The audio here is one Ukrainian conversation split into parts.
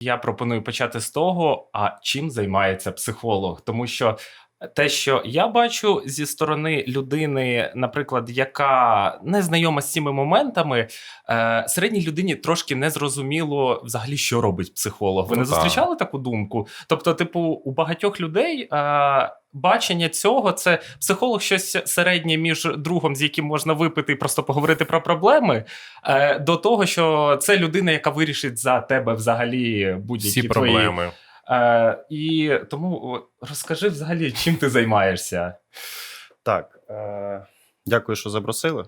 Я пропоную почати з того, а чим займається психолог, тому що те, що я бачу зі сторони людини, наприклад, яка не знайома з цими моментами, е, середній людині трошки не зрозуміло взагалі, що робить психолог. Ви Ну не зустрічали таку думку? Тобто, типу, у багатьох людей е, бачення цього це психолог щось середнє між другом, з яким можна випити і просто поговорити про проблеми, е, до того, що це людина, яка вирішить за тебе взагалі будь-які твої проблеми. Е, і тому розкажи взагалі, чим ти займаєшся. Так, е, дякую, що запросили.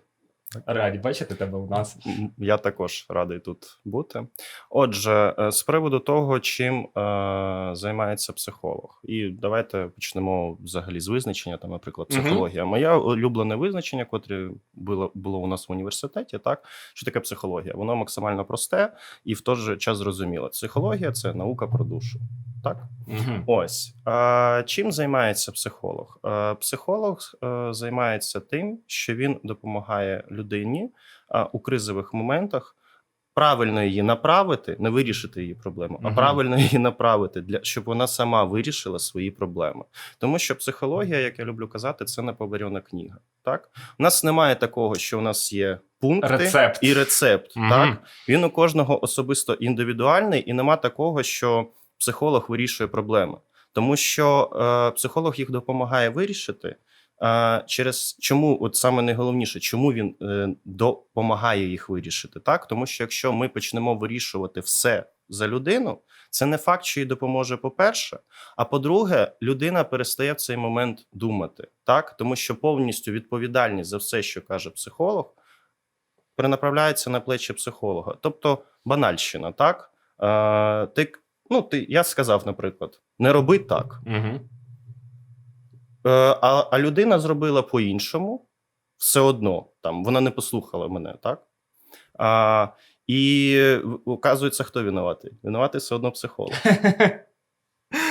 Раді бачити тебе у нас. Я також радий тут бути. Отже, е, з приводу того, чим е, займається психолог, і давайте почнемо взагалі з визначення, там, наприклад, психологія. Моє улюблене визначення, котре було, було у нас в університеті, так що таке психологія? Воно максимально просте і в той же час зрозуміле. Психологія це наука про душу. Так, Угу. Ось а, чим займається психолог? А, психолог е, займається тим, що він допомагає людині а, у кризових моментах правильно її направити, не вирішити її проблему, а правильно її направити для щоб вона сама вирішила свої проблеми. Тому що психологія, як я люблю казати, це неповторена книга. Так, у нас немає такого, що у нас є пункти Рецепт. і рецепт. Мгм. Так, він у кожного особисто індивідуальний, і нема такого, що психолог вирішує проблеми, тому що е, психолог їх допомагає вирішити. Е, через чому, от саме найголовніше, чому він е, допомагає їх вирішити? Так, тому що якщо ми почнемо вирішувати все за людину, це не факт, що їй допоможе, по-перше. А по-друге, людина перестає в цей момент думати, так тому що повністю відповідальність за все, що каже психолог, перенаправляється на плечі психолога. Тобто банальщина, так? Е, ти, ну, ти, я сказав, наприклад, не роби так. Угу. Е, а, а людина зробила по-іншому, все одно там вона не послухала мене, так? А, і оказується, хто винуватий? Винуватий все одно психолог.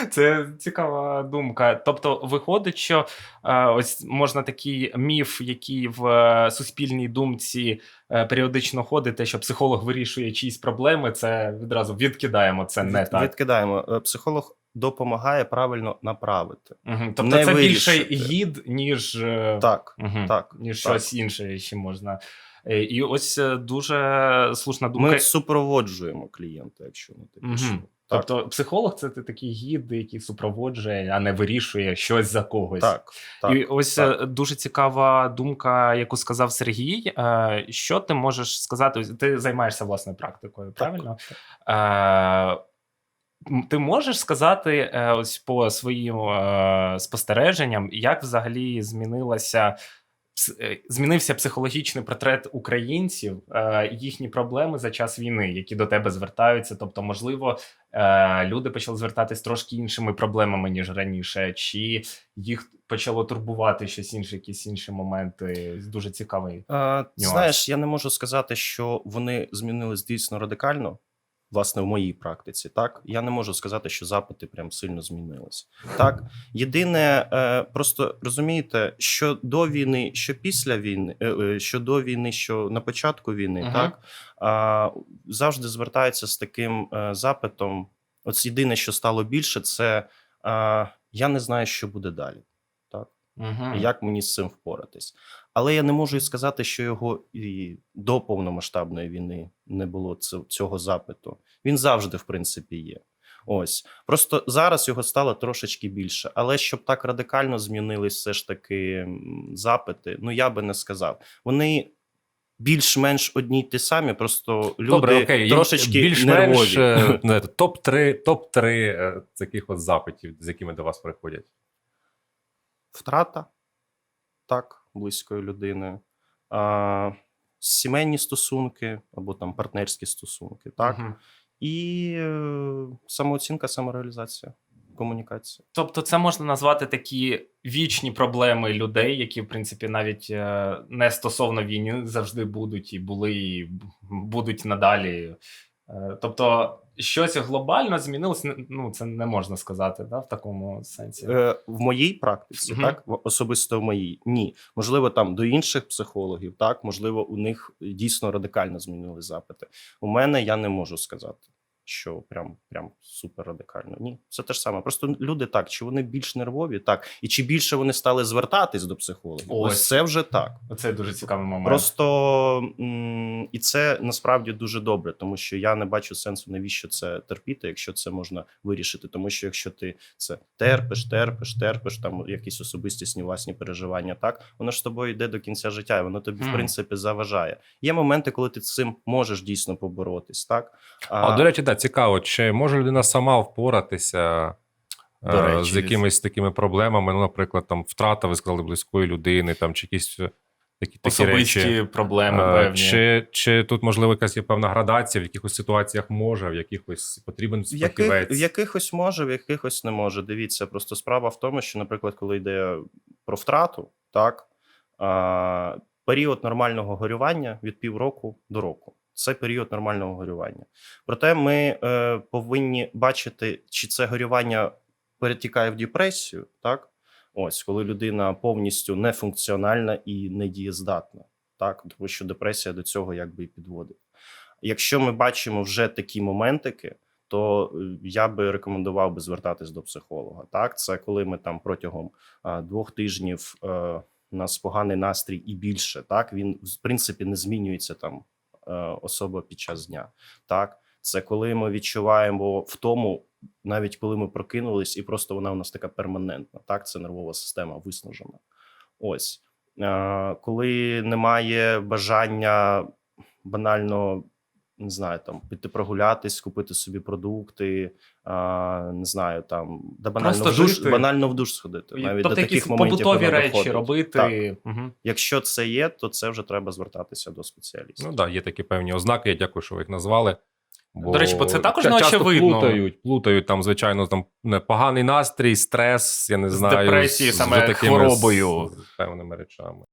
Це цікава думка. Тобто, виходить, що е, ось можна такий міф, який в е, суспільній думці е, періодично ходить, те, що психолог вирішує чиїсь проблеми, це відразу відкидаємо. Це не Від- так. Відкидаємо. Психолог допомагає правильно направити. Угу. Тобто, не це більше гід, ніж Так, Мгм. так. ніж так. щось інше ще можна. І ось дуже слушна думка. Ми супроводжуємо клієнта, якщо на те Мгм. Так, Тобто, психолог це такий гід, який супроводжує, а не вирішує щось за когось. так, так. І ось так. е, дуже цікава думка, яку сказав Сергій. Е, Що ти можеш сказати? Ти займаєшся власною практикою, правильно? Е, м, Ти можеш сказати, е, ось по своїм е, спостереженням, як взагалі змінилася е, змінився психологічний портрет українців, е, їхні проблеми за час війни, які до тебе звертаються? Тобто, можливо, е, люди почали звертатись трошки іншими проблемами, ніж раніше, чи їх почало турбувати щось інше, якісь інші моменти? Дуже цікавий. А, Нюанс. знаєш, я не можу сказати, що вони змінились дійсно радикально. Власне, в моїй практиці, так я не можу сказати, що запити прям сильно змінились. Так, єдине, е, просто розумієте, що до війни, що після війни, е, е, що до війни, що на початку війни, Мгм. так а, завжди звертаються з таким запитом. От єдине, що стало більше, це а, я не знаю, що буде далі. Так Угу. як мені з цим впоратись. Але я не можу і сказати, що його і до повномасштабної війни не було цього запиту. Він завжди, в принципі, є. Ось просто зараз його стало трошечки більше, але щоб так радикально змінились все ж таки запити, ну я би не сказав. Вони більш-менш одні й ті самі, просто люди Добре, окей. трошечки більш-менш нервові. ну, топ-3 топ-3 е, таких от запитів, з якими до вас приходять. втрата так, близької людини, а, сімейні стосунки або там партнерські стосунки, так, Мгм. і е, самооцінка, самореалізація, комунікація. Тобто, це можна назвати такі вічні проблеми людей, які, в принципі, навіть е, не стосовно війни завжди будуть і були, і будуть надалі. Е, Тобто, щось глобально змінилось, ну це не можна сказати, да, в такому сенсі. Е, в моїй практиці, угу. так, в- особисто в моїй, ні. Можливо, там до інших психологів, так, можливо, у них дійсно радикально змінили запити. У мене я не можу сказати, що прям, прям супер радикально. Ні, це те ж саме. Просто люди так, чи вони більш нервові, так, і чи більше вони стали звертатись до психологів. Ось, Ось. це вже так. Оце дуже цікавий момент. Просто і це насправді дуже добре, тому що я не бачу сенсу, навіщо це терпіти, якщо це можна вирішити. Тому що якщо ти це терпиш, терпиш, терпиш, там якісь особистісні власні переживання, так воно ж з тобою йде до кінця життя, і воно тобі, в принципі, заважає. Є моменти, коли ти з цим можеш дійсно поборотись, так А, до речі, да, цікаво, чи може людина сама впоратися До е, речі, з якимись такими проблемами? Ну, наприклад, там втрата, ви сказали, близької людини, там чи якісь е, такі, такі Особисті речі. проблеми Е, певні. Чи, чи тут можливо якась є певна градація, в якихось ситуаціях може, в якихось потрібен В, яких, в якихось може, в якихось не може. Дивіться, просто справа в тому, що, наприклад, коли йде про втрату, так а, період нормального горювання від півроку до року. Це період нормального горювання. Проте ми е, повинні бачити, чи це горювання перетікає в депресію, так? Ось, коли людина повністю нефункціональна і недієздатна, так? Тому що депресія до цього якби і підводить. Якщо ми бачимо вже такі моментики, то е, я би рекомендував би звертатись до психолога. Так, це коли ми там протягом а, двох тижнів е, у нас поганий настрій і більше. Так, він в принципі не змінюється там особа під час дня. Так, це коли ми відчуваємо втому, навіть коли ми прокинулись, і просто вона у нас така перманентна. Так, це нервова система виснажена. Ось е, коли немає бажання банально не знаю, там піти прогулятись, купити собі продукти, а, не знаю, там да банально Просто в душ, жити. банально в душ сходити. Навіть тобто до якісь моментів побутові воно речі доходить. робити. Так. Угу. Якщо це є, то це вже треба звертатися до спеціаліста. Ну так, да, є такі певні ознаки. Я дякую, що ви їх назвали. До речі, бо це також ча- не часто очевидно. Плутають, плутають там, звичайно, там не, поганий настрій, стрес, я не З знаю. депресією, саме такими, хворобою. З, з певними речами.